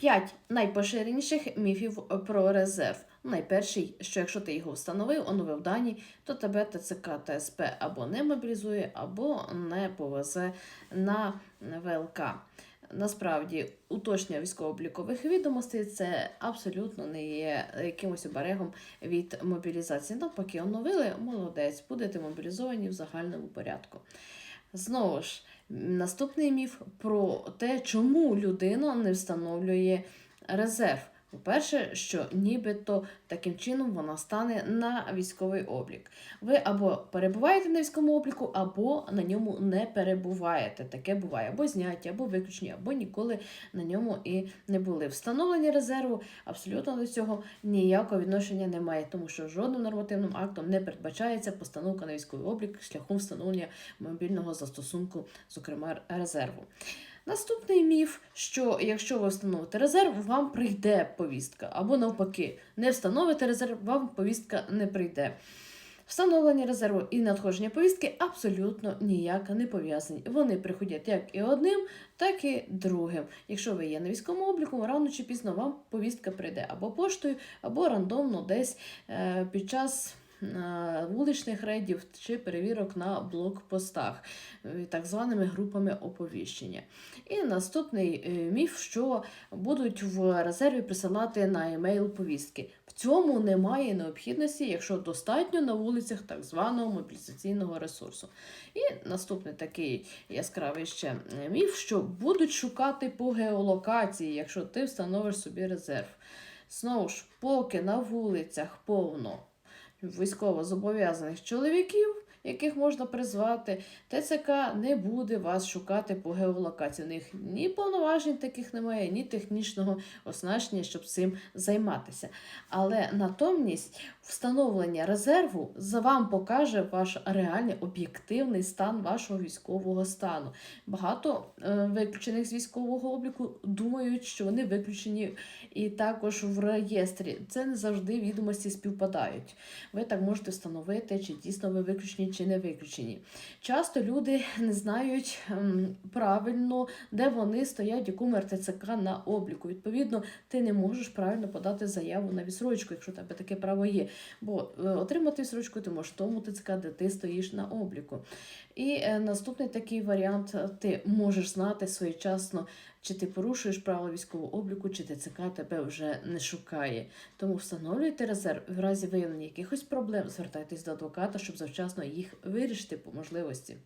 П'ять найпоширеніших міфів про резерв. Найперший, що якщо ти його встановив, оновив дані, то тебе ТЦК та СП або не мобілізує, або не повезе на ВЛК. Насправді, уточнення військово-облікових відомостей це абсолютно не є якимось оберегом від мобілізації. Навпаки, оновили, молодець, будете мобілізовані в загальному порядку. Знову ж, наступний міф про те, чому людина не встановлює резерв. По-перше, що нібито таким чином вона стане на військовий облік. Ви або перебуваєте на військовому обліку, або на ньому не перебуваєте. Таке буває або зняті, або виключені, або ніколи на ньому і не були. Встановлення резерву абсолютно до цього ніякого відношення немає, тому що жодним нормативним актом не передбачається постановка на військовий облік шляхом встановлення мобільного застосунку, зокрема резерву. Наступний міф, що якщо ви встановите резерв, вам прийде повістка, або навпаки, не встановите резерв, вам повістка не прийде. Встановлення резерву і надходження повістки абсолютно ніяк не пов'язані. Вони приходять як і одним, так і другим. Якщо ви є на військовому обліку, рано чи пізно вам повістка прийде або поштою, або рандомно десь е, під час вуличних рейдів чи перевірок на блокпостах, е, так званими групами оповіщення. І наступний е, міф, що будуть в резерві присилати на емейл повістки. В цьому немає необхідності, якщо достатньо на вулицях так званого мобілізаційного ресурсу. І наступний такий яскравий ще е, міф, що будуть шукати по геолокації, якщо ти встановиш собі резерв. Знову ж, поки на вулицях повно військово зобов'язаних чоловіків, яких можна призвати, ТЦК не буде вас шукати по геолокації. У них ні повноважень таких немає, ні технічного оснащення, щоб цим займатися. Але натомість встановлення резерву за вам покаже ваш реальний об'єктивний стан вашого військового стану. Багато е, виключених з військового обліку думають, що вони виключені і також в реєстрі. Це не завжди відомості співпадають. Ви так можете встановити, чи дійсно ви виключені, чи не виключені. Часто люди не знають ем, правильно, де вони стоять, яку РТЦК на обліку. Відповідно, ти не можеш правильно подати заяву на відсрочку, якщо у тебе таке право є. Бо е, отримати відсрочку ти можеш в тому ТЦК, де ти стоїш на обліку. І е, наступний такий варіант: е, ти можеш знати своєчасно, чи ти порушуєш правила військового обліку, чи ТЦК тебе вже не шукає. Тому встановлюйте резерв в разі виявлення якихось проблем, звертайтесь до адвоката, щоб завчасно їх вирішити по можливості.